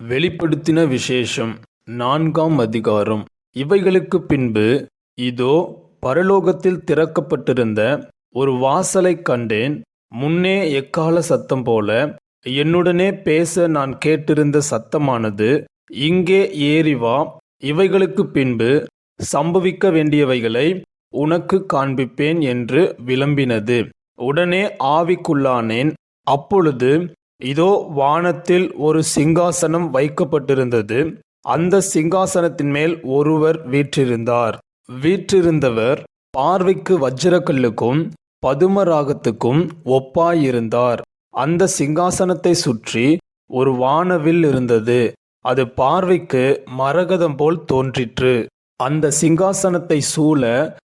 வெளிப்படுத்தின விசேஷம் நான்காம் அதிகாரம். இவைகளுக்கு பின்பு இதோ பரலோகத்தில் திறக்கப்பட்டிருந்த ஒரு வாசலைக் கண்டேன். முன்னே எக்கால சத்தம் போல என்னுடனே பேச நான் கேட்டிருந்த சத்தமானது இங்கே ஏறி வா. இவைகளுக்கு பின்பு சம்பவிக்க வேண்டியவைகளை உனக்கு காண்பிப்பேன் என்று விளம்பினது. உடனே ஆவிக்குள்ளானேன். அப்பொழுது இதோ வானத்தில் ஒரு சிங்காசனம் வைக்கப்பட்டிருந்தது. அந்த சிங்காசனத்தின் மேல் ஒருவர் வீற்றிருந்தார். வீற்றிருந்தவர் பார்வைக்கு வஜ்ரக்கல்லுக்கும் பதுமராகத்துக்கும் ஒப்பாயிருந்தார். அந்த சிங்காசனத்தை சுற்றி ஒரு வானவில் இருந்தது. அது பார்வைக்கு மரகதம் போல் தோன்றிற்று. அந்த சிங்காசனத்தை சூழ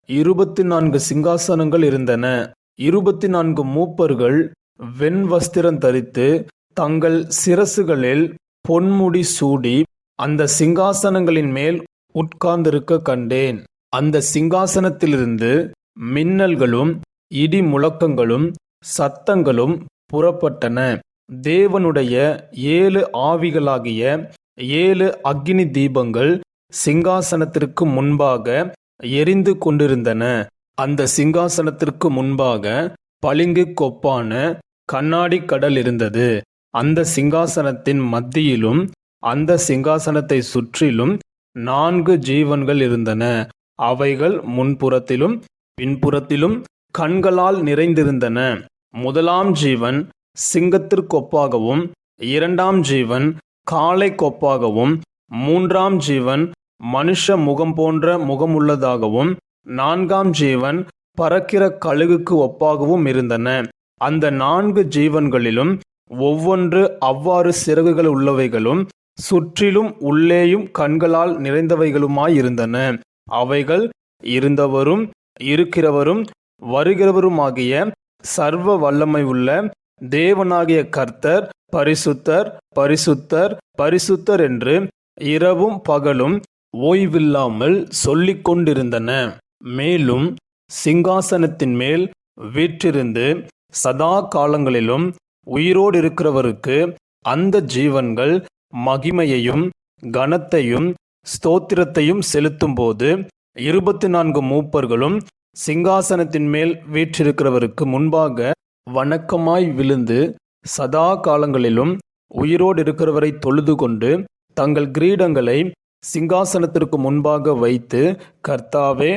இருபத்தி நான்கு சிங்காசனங்கள் இருந்தன. இருபத்தி நான்கு மூப்பர்கள் வெண் வஸ்திரம் தரித்து தங்கள் சிரசுகளில் பொன்முடி சூடி அந்த சிங்காசனங்களின் மேல் உட்கார்ந்திருக்க கண்டேன். அந்த சிங்காசனத்திலிருந்து மின்னல்களும் இடி முழக்கங்களும் சத்தங்களும் புறப்பட்டன. தேவனுடைய ஏழு ஆவிகளாகிய ஏழு அக்கினி தீபங்கள் சிங்காசனத்திற்கு முன்பாக எரிந்து கொண்டிருந்தன. அந்த சிங்காசனத்திற்கு முன்பாக பளிங்கு கொப்பான கண்ணாடி கடல் இருந்தது. அந்த சிங்காசனத்தின் மத்தியிலும் அந்த சிங்காசனத்தை சுற்றிலும் நான்கு ஜீவன்கள் இருந்தன. அவைகள் முன்புறத்திலும் பின்புறத்திலும் கண்களால் நிறைந்திருந்தன. முதலாம் ஜீவன் சிங்கத்திற்கொப்பாகவும் இரண்டாம் ஜீவன் காளை கொப்பாகவும் மூன்றாம் ஜீவன் மனுஷ முகம் போன்ற முகமுள்ளதாகவும் நான்காம் ஜீவன் பறக்கிற கழுகுக்கு ஒப்பாகவும் இருந்தன. அந்த நான்கு ஜீவன்களிலும் ஒவ்வொன்று அவ்வாறு சிறகுகள் உள்ளவைகளும் சுற்றிலும் உள்ளேயும் கண்களால் நிறைந்தவைகளுமாயிருந்தன அவைகள் இருந்தவரும் இருக்கிறவரும் வருகிறவருமாகிய சர்வ வல்லமை உள்ள தேவனாகிய கர்த்தர் பரிசுத்தர் பரிசுத்தர் பரிசுத்தர் என்று இரவும் பகலும் ஓய்வில்லாமல் சொல்லிக் கொண்டிருந்தன மேலும் சிங்காசனத்தின் மேல் வீற்றிருந்து சதா காலங்களிலும் உயிரோடு இருக்கிறவருக்கு அந்த ஜீவன்கள் மகிமையையும் கனத்தையும் ஸ்தோத்திரத்தையும் செலுத்தும்போது இருபத்தி நான்கு மூப்பர்களும் சிங்காசனத்தின் மேல் வீற்றிருக்கிறவருக்கு முன்பாக வணக்கமாய் விழுந்து சதா காலங்களிலும் உயிரோடு இருக்கிறவரை தொழுது கொண்டு தங்கள் கிரீடங்களை சிங்காசனத்திற்கு முன்பாக வைத்து கர்த்தாவே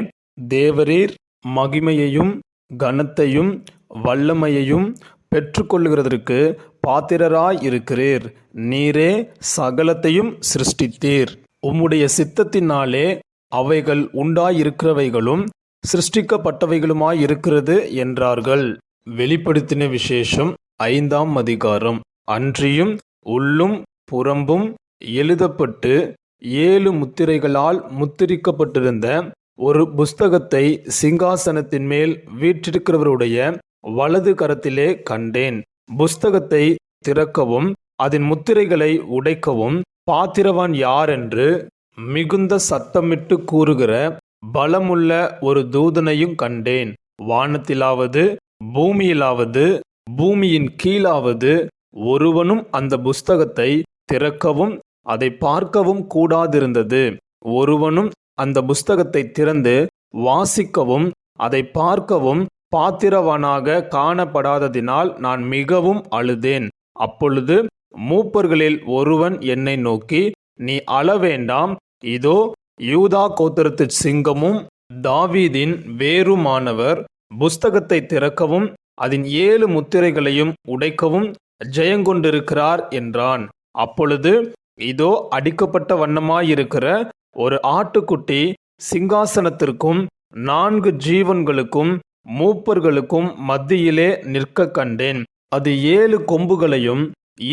தேவரீர் மகிமையையும் கனத்தையும் வல்லமையையும் பெற்றுக்கொள்ளுகிறதற்கு பாத்திரராயிருக்கிறீர். நீரே சகலத்தையும் சிருஷ்டித்தீர். உம்முடைய சித்தத்தினாலே அவைகள் உண்டாயிருக்கிறவைகளும் சிருஷ்டிக்கப்பட்டவைகளுமாயிருக்கிறது என்றார்கள். வெளிப்படுத்தின விசேஷம் ஐந்தாம் அதிகாரம். அன்றியும் உள்ளும் புறம்பும் எழுதப்பட்டு ஏழு முத்திரைகளால் முத்திரிக்கப்பட்டிருந்த ஒரு புஸ்தகத்தை சிங்காசனத்தின் மேல் வீற்றிருக்கிறவருடைய வலது கரத்திலே கண்டேன். புஸ்தகத்தை திறக்கவும் அதன் முத்திரைகளை உடைக்கவும் பாத்திரவான் யார் என்று மிகுந்த சத்தமிட்டு கூறுகிற பலமுள்ள ஒரு தூதனையும் கண்டேன். வானத்திலாவது பூமியிலாவது பூமியின் கீழாவது ஒருவனும் அந்த புஸ்தகத்தை திறக்கவும் அதை பார்க்கவும் கூடாதிருந்தது. ஒருவனும் அந்த புஸ்தகத்தை திறந்து வாசிக்கவும் அதை பார்க்கவும் பாத்திரவனாக காணப்படாததினால் நான் மிகவும் அழுதேன். அப்பொழுது மூப்பர்களில் ஒருவன் என்னை நோக்கி நீ அழ வேண்டாம். இதோ யூதா கோத்திரத்து சிங்கமும் தாவீதின் வேறுமானவர் புஸ்தகத்தை திறக்கவும் அதன் ஏழு முத்திரைகளையும் உடைக்கவும் ஜெயங்கொண்டிருக்கிறார் என்றான். அப்பொழுது இதோ அடிக்கப்பட்ட வண்ணமாயிருக்கிற ஒரு ஆட்டுக்குட்டி சிங்காசனத்திற்கும் நான்கு ஜீவன்களுக்கும் மூப்பர்களுக்கும் மத்தியிலே நிற்க கண்டேன். அது ஏழு கொம்புகளையும்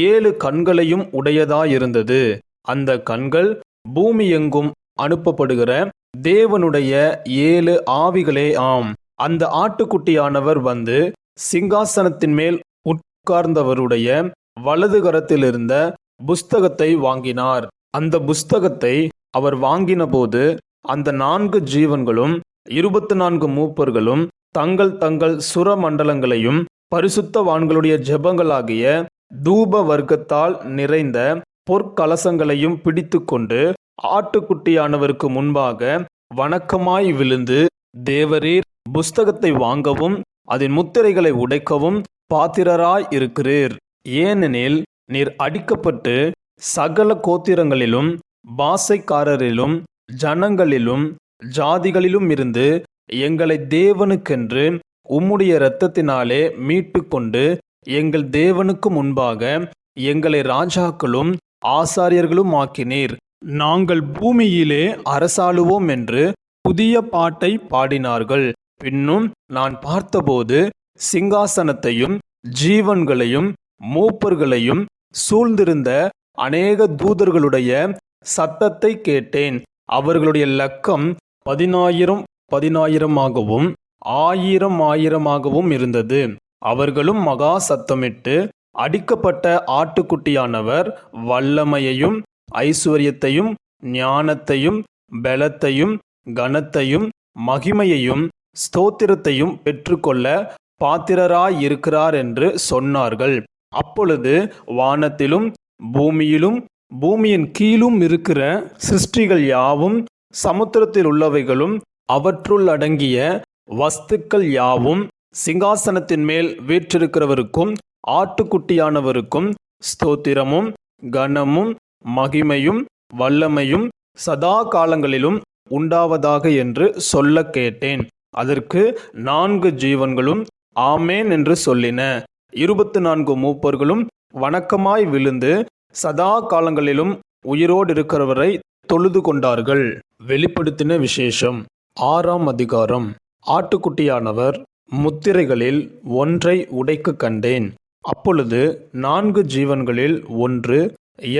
ஏழு கண்களையும் உடையதாயிருந்தது. அந்த கண்கள் பூமி எங்கும் அனுப்பப்படுகிற தேவனுடைய ஏழு ஆவிகளே ஆம். அந்த ஆட்டுக்குட்டியானவர் வந்து சிங்காசனத்தின் மேல் உட்கார்ந்தவருடைய வலது கரத்திலிருந்த புஸ்தகத்தை வாங்கினார். அந்த புஸ்தகத்தை அவர் வாங்கினபோது அந்த நான்கு ஜீவன்களும் இருபத்தி நான்கு மூப்பர்களும் தங்கள் தங்கள் சுரமண்டலங்களையும் பரிசுத்தவான்களுடைய ஜெபங்களாகிய தூப வர்க்கத்தால் நிறைந்த பொற்கலசங்களையும் பிடித்துக்கொண்டு ஆட்டுக்குட்டியானவருக்கு முன்பாக வணக்கமாய் விழுந்து தேவரீர் புஸ்தகத்தை வாங்கவும் அதன் முத்திரைகளை உடைக்கவும் பாத்திரராய் இருக்கிறீர். ஏனெனில் நீர் அடிக்கப்பட்டு சகல கோத்திரங்களிலும் பாசைக்காரரிலும் ஜனங்களிலும் ஜாதிகளிலும் இருந்து எங்களை தேவனுக்கென்று உம்முடைய இரத்தத்தினாலே மீட்டுக்கொண்டு எங்கள் தேவனுக்கு முன்பாக எங்களை ராஜாக்களும் ஆசாரியர்களும் ஆக்கினீர் நாங்கள் பூமியிலே அரசாளுவோம் என்று புதிய பாட்டை பாடினார்கள். பின்னும் நான் பார்த்தபோது சிங்காசனத்தையும் ஜீவன்களையும் மூப்பர்களையும் சூழ்ந்திருந்த அநேக தூதர்களுடைய சத்தத்தை கேட்டேன். அவர்களுடைய லக்கம் பதினாயிரம் பதினாயிரமாகவும் ஆயிரம் ஆயிரமாகவும் இருந்தது. அவர்களும் மகா சத்தமிட்டு அடிக்கப்பட்ட ஆட்டுக்குட்டியானவர் வல்லமையையும் ஐஸ்வர்யத்தையும் ஞானத்தையும் பலத்தையும் கனத்தையும் மகிமையையும் ஸ்தோத்திரத்தையும் பெற்றுக்கொள்ள பாத்திரராயிருக்கிறார் என்று சொன்னார்கள். அப்பொழுது வானத்திலும் பூமியிலும் பூமியின் கீழும் இருக்கிற சிருஷ்டிகள் யாவும் சமுத்திரத்தில் உள்ளவைகளும் அவற்றுள் அடங்கிய வஸ்துக்கள் யாவும் சிங்காசனத்தின் மேல் வீற்றிருக்கிறவருக்கும் ஆட்டுக்குட்டியானவருக்கும் ஸ்தோத்திரமும் கனமும் மகிமையும் வல்லமையும் சதா காலங்களிலும் உண்டாவதாக என்று சொல்ல கேட்டேன். அதற்கு நான்கு ஜீவன்களும் ஆமேன் என்று சொல்லின. இருபத்து நான்கு மூப்பர்களும் வணக்கமாய் விழுந்து சதா காலங்களிலும் உயிரோடு இருக்கிறவரை தொழுது கொண்டார்கள். வெளிப்படுத்தின விசேஷம். ஆறாம் அதிகாரம். ஆட்டுக்குட்டியானவர் முத்திரைகளில் ஒன்றை உடைக்க கண்டேன். அப்பொழுது நான்கு ஜீவன்களில் ஒன்று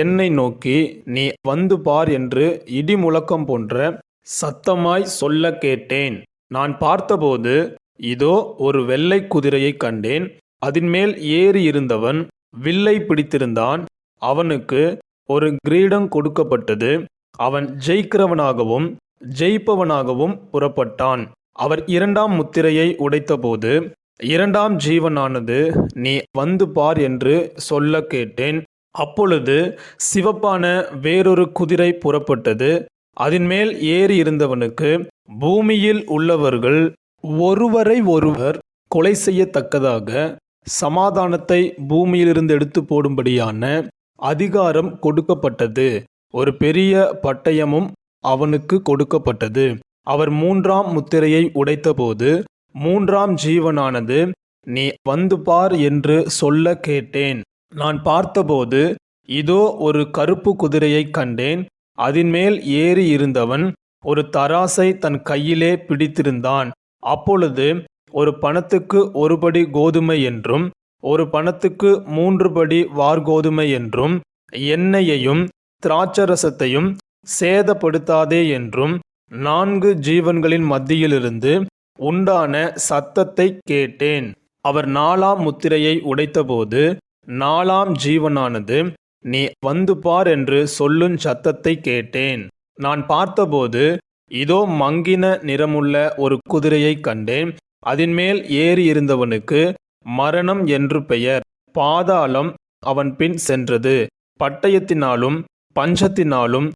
என்னை நோக்கி நீ வந்து பார் என்று இடி முழக்கம் போன்ற சத்தமாய் சொல்ல கேட்டேன். நான் பார்த்தபோது இதோ ஒரு வெள்ளை குதிரையை கண்டேன். அதன்மேல் ஏறி இருந்தவன் வில்லை பிடித்திருந்தான். அவனுக்கு ஒரு கிரீடம் கொடுக்கப்பட்டது. அவன் ஜெயிக்கிறவனாகவும் ஜெயிப்பவனாகவும் புறப்பட்டான். அவர் இரண்டாம் முத்திரையை உடைத்தபோது இரண்டாம் ஜீவனானது நீ வந்து பார் என்று சொல்ல கேட்டேன். அப்பொழுது சிவப்பான வேறொரு குதிரை புறப்பட்டது. அதன்மேல் ஏறி இருந்தவனுக்கு பூமியில் உள்ளவர்கள் ஒருவரை ஒருவர் கொலை செய்யத்தக்கதாக சமாதானத்தை பூமியிலிருந்து எடுத்து போடும்படியான அதிகாரம் கொடுக்கப்பட்டது. ஒரு பெரிய பட்டயமும் அவனுக்கு கொடுக்கப்பட்டது. அவர் மூன்றாம் முத்திரையை உடைத்தபோது மூன்றாம் ஜீவனானது நீ வந்து பார் என்று சொல்ல கேட்டேன். நான் பார்த்தபோது இதோ ஒரு கருப்பு குதிரையைக் கண்டேன். அதின்மேல் ஏறி இருந்தவன் ஒரு தராசை தன் கையிலே பிடித்திருந்தான். அப்பொழுது ஒரு பணத்துக்கு ஒருபடி கோதுமை என்றும் ஒரு பணத்துக்கு மூன்று படி வார்கோதுமை என்றும் எண்ணெயையும் திராட்சரசத்தையும் சேதப்படுத்தாதே என்றும் நான்கு ஜீவன்களின் மத்தியிலிருந்து உண்டான சத்தத்தை கேட்டேன். அவர் நாலாம் முத்திரையை உடைத்தபோது நாலாம் ஜீவனானது நீ வந்து பார் என்று சொல்லுஞ் சத்தத்தை கேட்டேன். நான் பார்த்தபோது இதோ மங்கின நிறமுள்ள ஒரு குதிரையைக் கண்டேன். அதன்மேல் ஏறி இருந்தவனுக்கு மரணம் என்று பெயர். பாதாளம் அவன் பின் சென்றது. பட்டயத்தினாலும் பஞ்சத்தினாலும்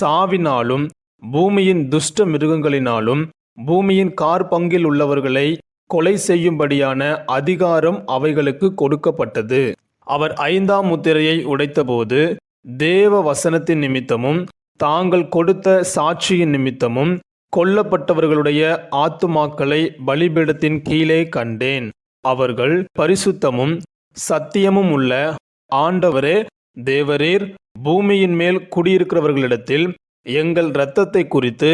சாவினாலும் பூமியின் துஷ்ட மிருகங்களினாலும் பூமியின் கார்பங்கில் உள்ளவர்களை கொலை செய்யும்படியான அதிகாரம் அவைகளுக்கு கொடுக்கப்பட்டது. அவர் ஐந்தாம் முத்திரையை உடைத்தபோது தேவ வசனத்தின் நிமித்தமும் தாங்கள் கொடுத்த சாட்சியின் நிமித்தமும் கொல்லப்பட்டவர்களுடைய ஆத்துமாக்களை பலிபீடத்தின் கீழே கண்டேன். அவர்கள் பரிசுத்தமும் சத்தியமும் உள்ள ஆண்டவரே தேவரீர் பூமியின் மேல் குடியிருக்கிறவர்களிடத்தில் எங்கள் இரத்தத்தை குறித்து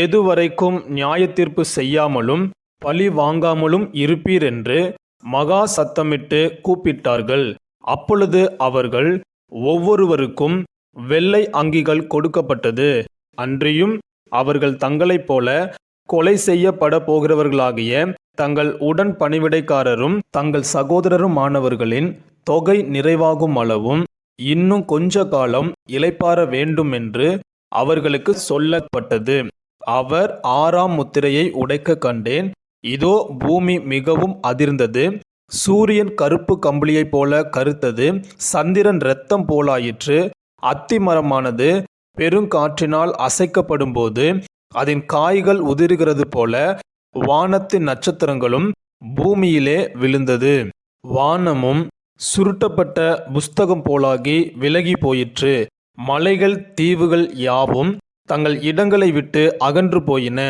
எதுவரைக்கும் நியாயத்தீர்ப்பு செய்யாமலும் பழி வாங்காமலும் இருப்பீர் என்று மகா சத்தமிட்டு கூப்பிட்டார்கள். அப்பொழுது அவர்கள் ஒவ்வொருவருக்கும் வெள்ளை அங்கிகள் கொடுக்கப்பட்டது. அன்றியும் அவர்கள் தங்களைப் போல கொலை செய்யப்பட போகிறவர்களாகிய தங்கள் உடன் பணிவிடைக்காரரும் தங்கள் சகோதரருமானவர்களின் தொகை நிறைவாகும் அளவும் இன்னும் கொஞ்ச காலம் இளைப்பாற வேண்டும் என்று அவர்களுக்கு சொல்லப்பட்டது. அவர் ஆறாம் முத்திரையை உடைக்க கண்டேன். இதோ பூமி மிகவும் அதிர்ந்தது. சூரியன் கருப்பு கம்பளியைப் போல கருத்தது. சந்திரன் இரத்தம் போலாயிற்று. அத்திமரமானது பெருங்காற்றினால் பெருங்காற்றினால் அசைக்கப்படும்போது அதன் காய்கள் உதிர்கிறது போல வானத்து நட்சத்திரங்களும் பூமியிலே விழுந்தது. வானமும் சுருட்டப்பட்ட புஸ்தகம் போலாகி விலகி போயிற்று. மலைகள் தீவுகள் யாவும் தங்கள் இடங்களை விட்டு அகன்று போயின.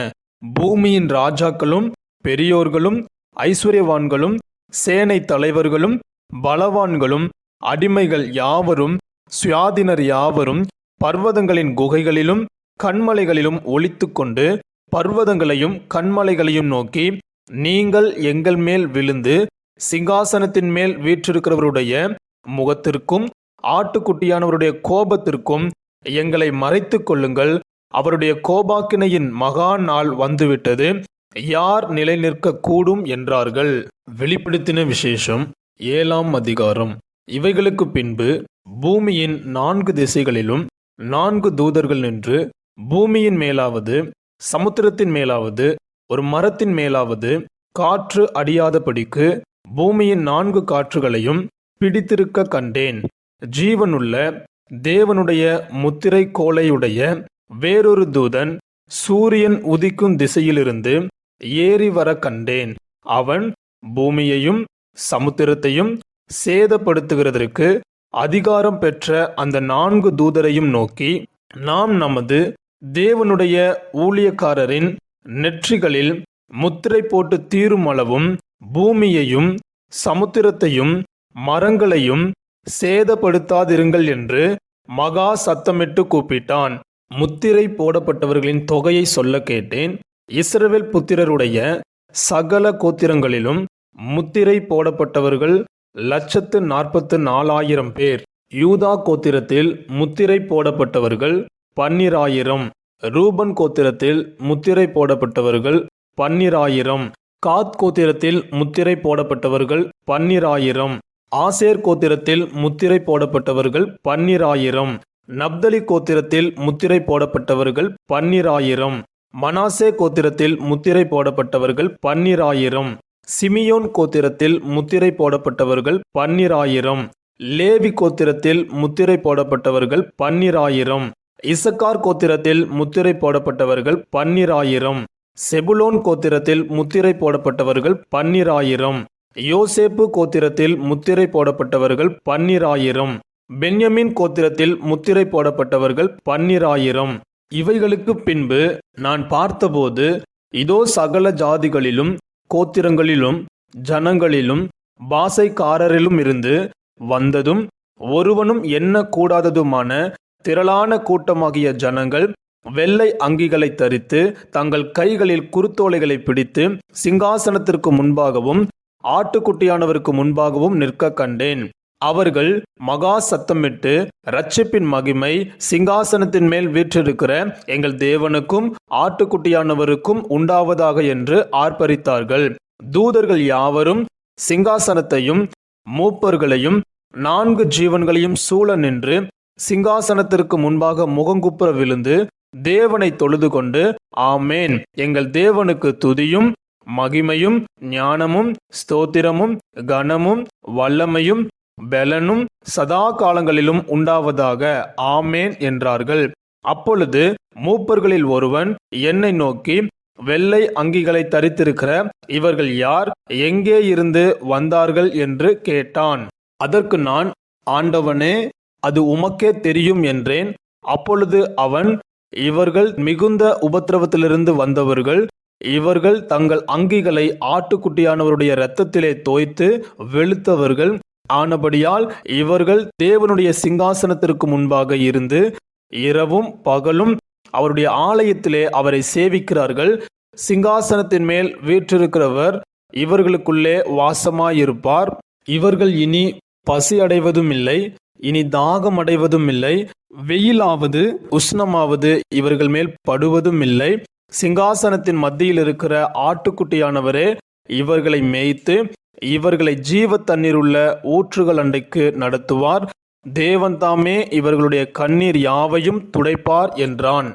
பூமியின் ராஜாக்களும் பெரியோர்களும் ஐஸ்வர்யவான்களும் சேனை தலைவர்களும் பலவான்களும் அடிமைகள் யாவரும் சுயாதீனர் யாவரும் பர்வதங்களின் குகைகளிலும் கண்மலைகளிலும் ஒளித்துக்கொண்டு பர்வதங்களையும் கண்மலைகளையும் நோக்கி நீங்கள் எங்கள் மேல் விழுந்து சிங்காசனத்தின் மேல் வீற்றிருக்கிறவருடைய முகத்திற்கும் ஆட்டுக்குட்டியானவருடைய கோபத்திற்கும் எங்களை மறைத்துக் கொள்ளுங்கள். அவருடைய கோபாக்கினையின் மகா நாள் வந்துவிட்டது. யார் நிலை நிற்க கூடும் என்றார்கள். வெளிப்படுத்தின விசேஷம் ஏழாம் அதிகாரம். இவைகளுக்கு பின்பு பூமியின் நான்கு திசைகளிலும் நான்கு தூதர்கள் நின்று பூமியின் மேலாவது சமுத்திரத்தின் மேலாவது ஒரு மரத்தின் மேலாவது காற்று அடியாதபடிக்கு பூமியின் நான்கு காற்றுகளையும் பிடித்திருக்க கண்டேன். ஜீவனுள்ள தேவனுடைய முத்திரை கோலையுடைய வேறொரு தூதன் சூரியன் உதிக்கும் திசையிலிருந்து ஏறி வர கண்டேன். அவன் பூமியையும் சமுத்திரத்தையும் சேதப்படுத்துகிறதற்கு அதிகாரம் பெற்ற அந்த நான்கு தூதரையும் நோக்கி நாம் நமது தேவனுடைய ஊழியக்காரரின் நெற்றிகளில் முத்திரை போட்டு தீரும் அளவும் பூமியையும் சமுத்திரத்தையும் மரங்களையும் சேதப்படுத்தாதிருங்கள் என்று மகா சத்தமிட்டு கூப்பிட்டான். முத்திரை போடப்பட்டவர்களின் தொகையை சொல்ல கேட்டேன். இஸ்ரவேல் புத்திரருடைய சகல கோத்திரங்களிலும் முத்திரை போடப்பட்டவர்கள் லட்சத்து நாற்பத்து நாலாயிரம் பேர். யூதா கோத்திரத்தில் முத்திரை போடப்பட்டவர்கள் பன்னிராயிரம். ரூபன் கோத்திரத்தில் முத்திரை போடப்பட்டவர்கள் பன்னிராயிரம். காத் கோத்திரத்தில் முத்திரை போடப்பட்டவர்கள் பன்னிராயிரம். ஆசேர் கோத்திரத்தில் முத்திரை போடப்பட்டவர்கள் பன்னிராயிரம். நப்தலி கோத்திரத்தில் முத்திரை போடப்பட்டவர்கள் பன்னிராயிரம். மனாசே கோத்திரத்தில் முத்திரை போடப்பட்டவர்கள் பன்னிராயிரம். சிமியோன் கோத்திரத்தில் முத்திரை போடப்பட்டவர்கள் பன்னிராயிரம். லேவி கோத்திரத்தில் முத்திரை போடப்பட்டவர்கள் பன்னிராயிரம். இசக்கார் கோத்திரத்தில் முத்திரை போடப்பட்டவர்கள் பன்னிராயிரம். செபுலோன் கோத்திரத்தில் முத்திரை போடப்பட்டவர்கள் பன்னிராயிரம். யோசேப்பு கோத்திரத்தில் முத்திரை போடப்பட்டவர்கள் பன்னிராயிரம். பென்யமின் கோத்திரத்தில் முத்திரை போடப்பட்டவர்கள் பன்னிராயிரம். இவைகளுக்கு பின்பு நான் பார்த்தபோது இதோ சகல ஜாதிகளிலும் கோத்திரங்களிலும் ஜனங்களிலும் பாசைக்காரரிலும் இருந்து வந்ததும் ஒருவனும் எண்ணக்கூடாததுமான திரளான கூட்டமாகிய ஜனங்கள் வெள்ளை அங்கிகளை தரித்து தங்கள் கைகளில் குறுத்தோலைகளை பிடித்து சிங்காசனத்திற்கு முன்பாகவும் ஆட்டுக்குட்டியானவருக்கு முன்பாகவும் நிற்க கண்டேன். அவர்கள் மகா சத்தமிட்டு ரட்சிப்பின் மகிமை சிங்காசனத்தின் மேல் வீற்றிருக்கிற எங்கள் தேவனுக்கும் ஆட்டுக்குட்டியானவருக்கும் உண்டாவதாக என்று ஆர்ப்பரித்தார்கள். தூதர்கள் யாவரும் சிங்காசனத்தையும் மூப்பர்களையும் நான்கு ஜீவன்களையும் சூழ நின்று சிங்காசனத்திற்கு முன்பாக முகங்குப்புற விழுந்து தேவனை தொழுது கொண்டு ஆமேன். எங்கள் தேவனுக்கு துதியும் மகிமையும் ஞானமும் ஸ்தோத்திரமும் கனமும் வல்லமையும் பெலனும் சதா காலங்களிலும் உண்டாவதாக ஆமேன் என்றார்கள். அப்பொழுது மூப்பர்களில் ஒருவன் என்னை நோக்கி வெள்ளை அங்கிகளை தரித்திருக்கிற இவர்கள் யார் எங்கே இருந்து வந்தார்கள் என்று கேட்டான். அதற்கு நான் ஆண்டவனே அது உமக்கே தெரியும் என்றேன். அப்பொழுது அவன் இவர்கள் மிகுந்த உபத்திரவத்திலிருந்து வந்தவர்கள் இவர்கள் தங்கள் அங்கிகளை ஆட்டுக்குட்டியானவருடைய இரத்தத்திலே தோய்த்து வெளுத்தவர்கள். ஆனபடியால் இவர்கள் தேவனுடைய சிங்காசனத்திற்கு முன்பாக இருந்து இரவும் பகலும் அவருடைய ஆலயத்திலே அவரை சேவிக்கிறார்கள். சிங்காசனத்தின் மேல் வீற்றிருக்கிறவர் இவர்களுக்குள்ளே வாசமாயிருப்பார். இவர்கள் இனி பசி அடைவதும் இல்லை இனி தாகம் அடைவதும் இல்லை வெயிலாவது உஷ்ணமாவது இவர்கள் மேல் படுவதும் இல்லை. சிங்காசனத்தின் மத்தியில் இருக்கிற ஆட்டுக்குட்டியானவரே இவர்களை மேய்த்து இவர்களை ஜீவ தண்ணீருள்ள ஊற்றுகள் அண்டைக்கு நடத்துவார். தேவன் தாமே இவர்களுடைய கண்ணீர் யாவையும் துடைப்பார் என்றான்.